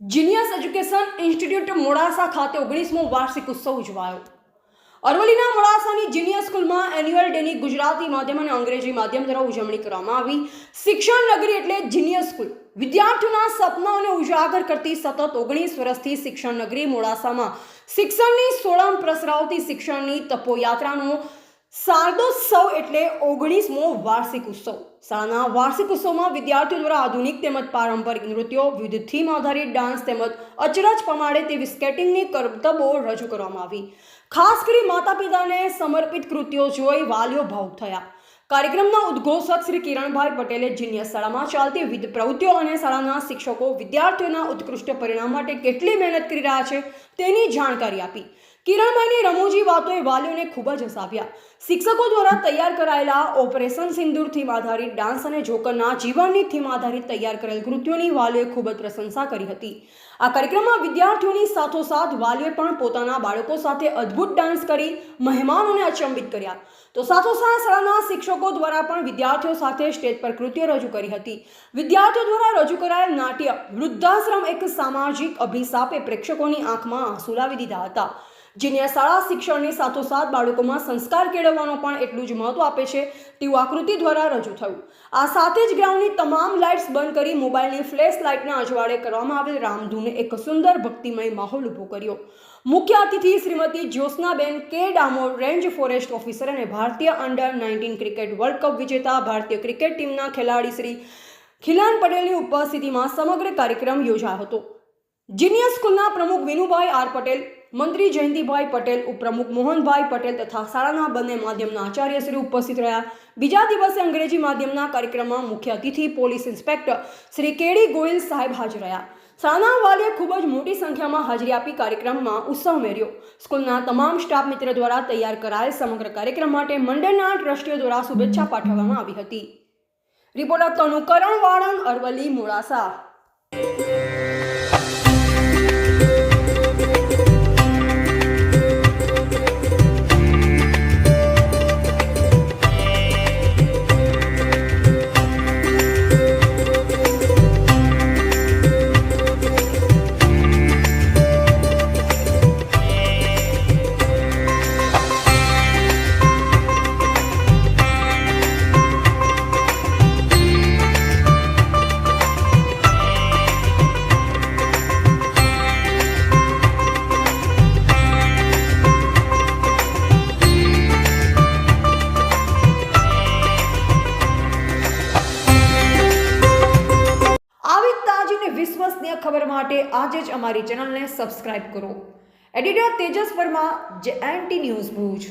Genius education institute Modasa ખાતે ઓગણીસમો વાર્ષિક ઉત્સવ ઉજવાયો. અરવલ્લીના મોડાસાની જીનિયર સ્કૂલમાં એન્યુઅલ ડેની ગુજરાતી માધ્યમ અને અંગ્રેજી માધ્યમ દ્વારા ઉજવણી કરવામાં આવી. શિક્ષણ નગરી એટલે જીનિયર સ્કૂલ. વિદ્યાર્થીઓના સપનાઓને ઉજાગર કરતી સતત ઓગણીસ વર્ષથી શિક્ષણ નગરી મોડાસામાં. શિક્ષણની સોળમ પ્રસરાવતી શિક્ષણની તપોયાત્રાનો શારદોત્સવ એટલે ઓગણીસમો વાર્ષિક ઉત્સવ. શાળાના વાર્ષિક ઉત્સવમાં વિદ્યાર્થીઓ દ્વારા આધુનિક તેમજ પારંપરિક નૃત્યો, વિવિધ થીમ આધારિત ડાન્સ તેમજ અચરજ પ્રમાણે તેવી સ્કેટિંગની કરતબો રજૂ કરવામાં આવી. ખાસ કરી માતા પિતાને સમર્પિત કૃત્યો જોઈ વાલીઓ ભાવુક થયા. કાર્યક્રમના ઉદ્ઘોષક શ્રી કિરણભાઈ પટેલે જીનિયસ શાળામાં ચાલતી વિવિધ પ્રવૃત્તિઓ અને શાળાના શિક્ષકો વિદ્યાર્થીઓના ઉત્કૃષ્ટ પરિણામ માટે કેટલી મહેનત કરી રહ્યા છે તેની જાણકારી આપી. કિરણભાઈની રમૂજી વાતોએ વાલીઓને ખૂબ જ હસાવ્યા. શિક્ષકો દ્વારા તૈયાર કરાયેલા ઓપરેશન સિંદૂર થીમ આધારિત ડાન્સ અને જોકરના જીવનની થીમ આધારિત તૈયાર કરેલ કૃત્યોની વાલીઓએ ખૂબ જ પ્રશંસા કરી હતી. આ કાર્યક્રમમાં વિદ્યાર્થીઓની સાથોસાથ વાલીઓએ પણ પોતાના બાળકો સાથે અદ્ભુત ડાન્સ કરી, મહેમાનોને અચંબિત કર્યા. તો સાથોસાથ શાળાના શિક્ષકો દ્વારા પણ વિદ્યાર્થીઓ સાથે સ્ટેજ પર કૃત્ય રજૂ કરી હતી. વિદ્યાર્થીઓ દ્વારા રજૂ કરાયેલ નાટ્ય વૃદ્ધાશ્રમ એક સામાજિક અભિશાપે પ્રેક્ષકોની આંખમાં આંસુ લાવી દીધા હતા. જેની શાળા શિક્ષણની સાથોસાથ બાળકોમાં સંસ્કાર કેળવવાનો પણ એટલું જ મહત્વ આપે છે તેવું આકૃતિ દ્વારા રજૂ થયું. આ સાથે જ ગ્રાઉન્ડની તમામ લાઇટ્સ બંધ કરી મોબાઈલની ફ્લેશ લાઇટના અજવાળે કરવામાં આવેલ રામધૂને એક સુંદર ભક્તિમય માહોલ ઊભો કર્યો. મુખ્ય અતિથિ શ્રીમતી જ્યોત્સનાબેન કે ડામોર, રેન્જ ફોરેસ્ટ ઓફિસર અને ભારતીય under nineteen cricket world cup વિજેતા ભારતીય ક્રિકેટ ટીમના ખેલાડી શ્રી ખિલાન પટેલની ઉપસ્થિતિમાં સમગ્ર કાર્યક્રમ યોજાયો હતો. જિનિયર સ્કૂલના પ્રમુખ વિનુભાઈ આર પટેલ મંત્રી જયંતિભાઈ પટેલ, ઉપપ્રમુખ મોહનભાઈ પટેલ તથા શાળાના બંને માધ્યમના આચાર્યશ્રી ઉપસ્થિત રહ્યા. બીજા દિવસે અંગ્રેજી માધ્યમના કાર્યક્રમમાં મુખ્ય અતિથિ police inspector Shri KD Goyal સાહેબ હાજર રહ્યા. શાળાના વાલીએ ખૂબ જ મોટી સંખ્યામાં હાજરી આપી કાર્યક્રમમાં ઉત્સવ મેળ્યો સ્કૂલના તમામ સ્ટાફ મિત્ર દ્વારા તૈયાર કરાયેલ સમગ્ર કાર્યક્રમ માટે મંડળના ટ્રસ્ટીઓ દ્વારા શુભેચ્છા પાઠવવામાં આવી હતી. રિપોર્ટર કનુ કરણ વાળન અરવલ્લી, મોડાસા. ખબર માટે આજે જ અમારી ચેનલને સબસ્ક્રાઇબ કરો. એડિટર તેજસ વર્મા, જે એન્ટી ન્યૂઝ ભુજ.